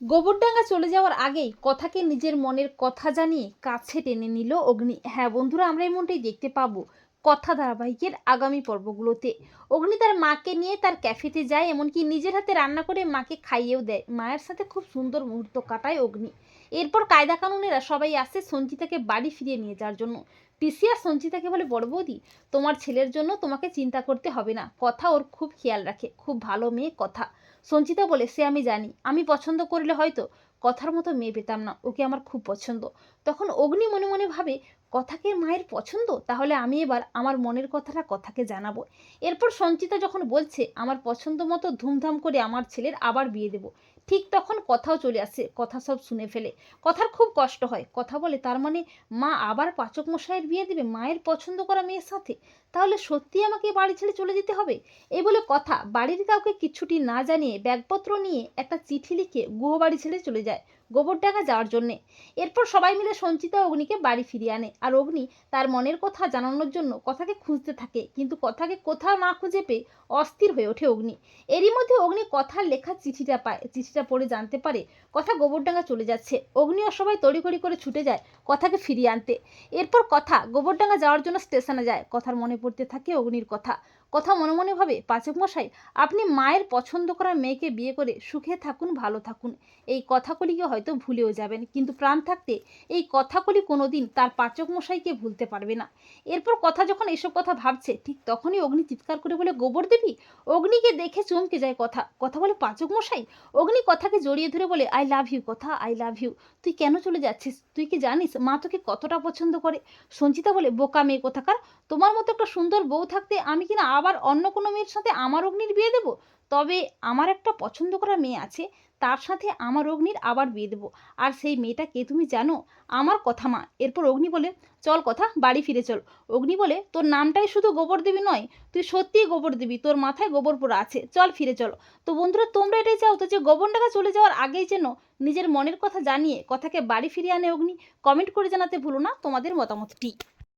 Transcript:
গোবরডাঙ্গা চলে যাওয়ার আগেই কথাকে নিজের মনের কথা জানিয়ে কাছে টেনে নিল অগ্নি। হ্যাঁ বন্ধুরা, আমরা এমনটাই দেখতে পাবো কথা ধারাবাহিকের আগামী পর্বগুলোতে। অগ্নি তার মাকে নিয়ে তার ক্যাফেতে যায়, এমনকি নিজের হাতে রান্না করে মাকে খাইয়েও দেয়। মায়ের সাথে খুব সুন্দর মুহূর্ত কাটায় অগ্নি। এরপর কায়দা কানুনেরা সবাই আসে সঞ্চিতাকে বাড়ি ফিরিয়ে নিয়ে যাওয়ার জন্য। পিসি আর সঞ্চিতাকে বলে, বড় বৌদি, তোমার ছেলের জন্য তোমাকে চিন্তা করতে হবে না। কথা ওর খুব খেয়াল রাখে, খুব ভালো মেয়ে কথা। সঞ্চিতা বলে, সে আমি জানি। আমি পছন্দ করলে হয়তো কথার মতো মেয়ে পেতাম না, ওকে আমার খুব পছন্দ। তখন অগ্নি মনে মনে ভাবে, কথাকে মায়ের পছন্দ? তাহলে আমি এবার আমার মনের কথাটা কথাকে জানাব। এরপর সঞ্চিতা যখন বলছে, আমার পছন্দ মতো ধুমধাম করে আমার ছেলের আবার বিয়ে দেব। ঠিক তখন কথাও চলে আসে, কথা সব শুনে ফেলে। কথার খুব কষ্ট হয়, কথা বলে, তার মানে মা আবার পাচক মশাইয়ের বিয়ে দেবে, মায়ের পছন্দ করা মেয়ের সাথে? তাহলে সত্যি আমাকে বাড়ি ছেড়ে চলে যেতে হবে? এই বলে কথা, বাড়ির কাউকে কিছুটি না জানিয়ে ব্যাগপত্র নিয়ে একটা চিঠি লিখে গুহবাড়ি ছেড়ে চলে যায়। গোবরডাঙ্গা যাওয়ার জন্যে। এরপর সবাই মিলে সঞ্চিতা অগ্নিকে বাড়ি ফিরিয়ে আনে। আর অগ্নি তার মনের কথা জানানোর জন্য কথাকে খুঁজতে থাকে, কিন্তু কথাকে কোথাও না খুঁজে পেয়ে অস্থির হয়ে ওঠে অগ্নি। এরই মধ্যে অগ্নি কথার লেখা চিঠিটা পায়, চিঠিটা পড়ে জানতে পারে কথা গোবরডাঙ্গা চলে যাচ্ছে। অগ্নি ও সবাই তড়িঘড়ি করে ছুটে যায় কথাকে ফিরিয়ে আনতে। এরপর কথা গোবরডাঙ্গা যাওয়ার জন্য স্টেশনে যায়, কথার মনে পড়তে থাকে অগ্নির কথা। কথা মনে মনে ভাবে, পাচক মশাই, আপনি মায়ের পছন্দ করা মেয়েকে বিয়ে করে সুখে থাকুন, ভালো থাকুন। এই কথাগুলিকে হয়তো ভুলেও যাবেন। কিন্তু প্রাণ থাকতে এই কথাগুলি কোনোদিন তার পাচক মশাইকে ভুলতে পারবে না। এরপর কথা যখন এসব কথা ভাবছে, ঠিক তখনই অগ্নি চিৎকার করে বলে, গোবর দেবী, অগ্নিকে দেখে চমকে যায় কথা। কথা বলে, পাচক মশাই, অগ্নি কথাকে জড়িয়ে ধরে বলে, আই লাভ ইউ, কথা, আই লাভ ইউ। তুই কেন চলে যাচ্ছিস? তুই কি জানিস, মা তোকে কতটা পছন্দ করে? সঞ্চিতা বলে, বোকা মেয়ে কোথাকার? তোমার মতো একটা সুন্দর বউ থাকতে আমি কিনা আবার অন্য কোনো মেয়ের সাথে আমার অগ্নির বিয়ে দেবো? তবে আমার একটা পছন্দ করা মেয়ে আছে, তার সাথে আমার অগ্নির আবার বিয়ে দেবো। আর সেই মেয়েটা কে তুমি জানো, আমার কথা মা। এরপর অগ্নি বলে, চল কথা, বাড়ি ফিরে চল। অগ্নি বলে, তোর নামটাই শুধু গোবর দেবী নয়, তুই সত্যিই গোবর দেবী, তোর মাথায় গোবর পোড়া আছে। চল ফিরে চলো। তো বন্ধুরা, তোমরা এটাই চাও তো যে গোবর টাকা চলে যাওয়ার আগেই যেন নিজের মনের কথা জানিয়ে, কথাকে বাড়ি ফিরিয়ে আনে অগ্নি। কমেন্ট করে জানাতে ভুলো না, তোমাদের মতামতটি।